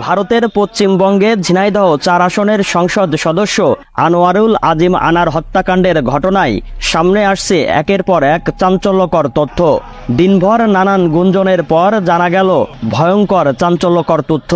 ভারতের পশ্চিমবঙ্গে ঝিনাইদহ চার আসনের সংসদ সদস্য আনোয়ারুল আজিম আনার হত্যাকাণ্ডের ঘটনায় সামনে আসছে একের পর এক চাঞ্চল্যকর তথ্য। দিনভর নানান গুঞ্জনের পর জানা গেল, ভয়ঙ্কর চাঞ্চল্যকর তথ্য।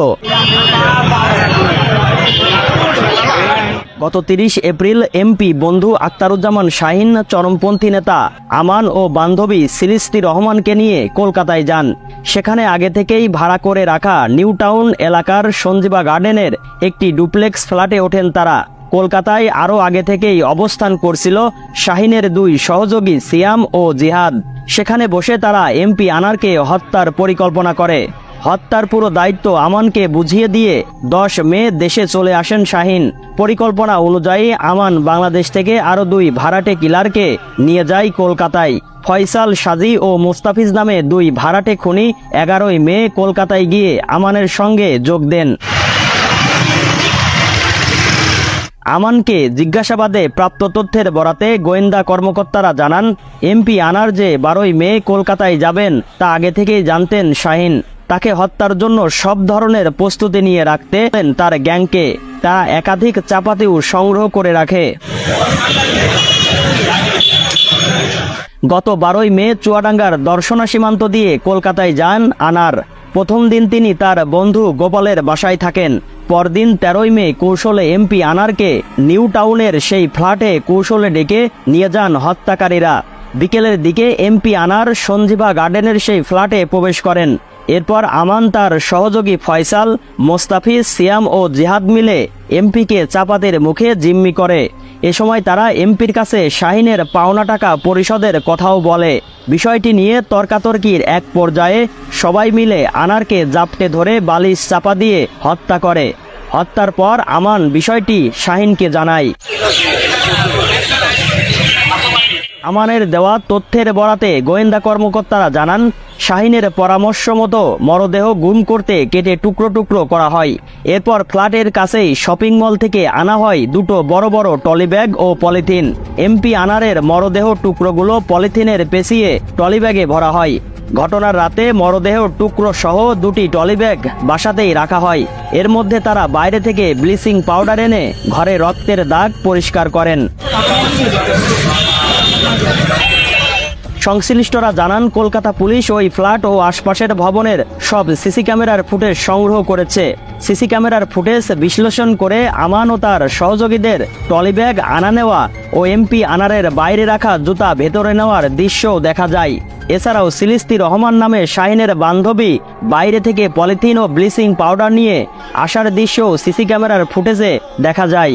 গত তিরিশ এপ্রিল এমপি বন্ধু আক্তারুজ্জামান শাহিন চরমপন্থী নেতা, আমান ও বান্ধবী সিলিস্তি রহমানকে নিয়ে কলকাতায় যান। সেখানে আগে থেকেই ভাড়া করে রাখা নিউ টাউন এলাকার সঞ্জীবা গার্ডেনের একটি ডুপ্লেক্স ফ্ল্যাটে ওঠেন তারা। কলকাতায় আরও আগে থেকেই অবস্থান করছিল শাহিনের দুই সহযোগী সিয়াম ও জিহাদ। সেখানে বসে তারা এমপি আনারকে হত্যার পরিকল্পনা করে। হত্যার পুরো দায়িত্ব আমানকে বুঝিয়ে দিয়ে দশ মে দেশে চলে আসেন শাহিন। পরিকল্পনা অনুযায়ী আমান বাংলাদেশ থেকে আরও দুই ভাড়াটে কিলারকে নিয়ে যায় কলকাতায়। ফয়সাল সাজি ও মুস্তাফিজ নামে দুই ভাড়াটে খুনি এগারোই মে কলকাতায় গিয়ে আমানের সঙ্গে যোগ দেন। আমানকে জিজ্ঞাসাবাদে প্রাপ্ত তথ্যের বরাতে গোয়েন্দা কর্মকর্তারা জানান, এমপি আনার যে বারোই মে কলকাতায় যাবেন তা আগে থেকেই জানতেন শাহিন। তাকে হত্যার জন্য সব ধরনের প্রস্তুতি নিয়ে রাখতেন তার গ্যাংকে। তা একাধিক চাপাতিও সংগ্রহ করে রাখে। গত বারোই মে চুয়াডাঙ্গার দর্শনা সীমান্ত দিয়ে কলকাতায় যান আনার। প্রথম দিন তিনি তার বন্ধু গোপালের বাসায় থাকেন। পরদিন তেরোই মে কৌশলে এমপি আনারকে নিউ টাউনের সেই ফ্ল্যাটে কৌশলে ডেকে নিয়ে যান হত্যাকারীরা। বিকেলের দিকে এমপি আনার সঞ্জীবা গার্ডেনের সেই ফ্ল্যাটে প্রবেশ করেন। এরপর আমান তার সহযোগী ফয়সাল, মোস্তাফিজ, সিয়াম ও জিহাদ মিলে এমপিকে চাপাতের মুখে জিম্মি করে। এ সময় তারা এমপির কাছে শাহিনের পাওনা টাকা পরিষদের কথাও বলে। বিষয়টি নিয়ে তর্কাতর্কির এক পর্যায়ে সবাই মিলে আনারকে জাপটে ধরে বালিশ চাপা দিয়ে হত্যা করে। হত্যার পর আমান বিষয়টি শাহিনকে জানায়। আমানের দেওয়া তথ্যের বরাতে গোয়েন্দা কর্মকর্তারা জানান, শাহিনের পরামর্শ মতো মরদেহ গুম করতে কেটে টুকরো টুকরো করা হয়। এরপর ফ্ল্যাটের কাছেই শপিং মল থেকে আনা হয় দুটো বড় বড় টলি ব্যাগ ও পলিথিন। এমপি আনারের মরদেহ টুকরোগুলো পলিথিনের পেঁচিয়ে টলি ব্যাগে ভরা হয়। ঘটনার রাতে মরদেহ টুকরো সহ দুটি টলি ব্যাগ বাসাতেই রাখা হয়। এর মধ্যে তারা বাইরে থেকে ব্লিচিং পাউডার এনে ঘরে রক্তের দাগ পরিষ্কার করেন। সংশ্লিষ্টরা জানান, কলকাতা পুলিশ ওই ফ্ল্যাট ও আশপাশের ভবনের সব সিসি ক্যামেরার ফুটেজ সংগ্রহ করেছে। সিসি ক্যামেরার ফুটেজ বিশ্লেষণ করে আমান ও তার সহযোগীদের টলিব্যাগ আনা নেওয়া ও এমপি আনারের বাইরে রাখা জুতা ভেতরে নেওয়ার দৃশ্যও দেখা যায়। এছাড়াও সিলিস্তি রহমান নামে শাহিনের বান্ধবী বাইরে থেকে পলিথিন ও ব্লিচিং পাউডার নিয়ে আসার দৃশ্যও সিসি ক্যামেরার ফুটেজে দেখা যায়।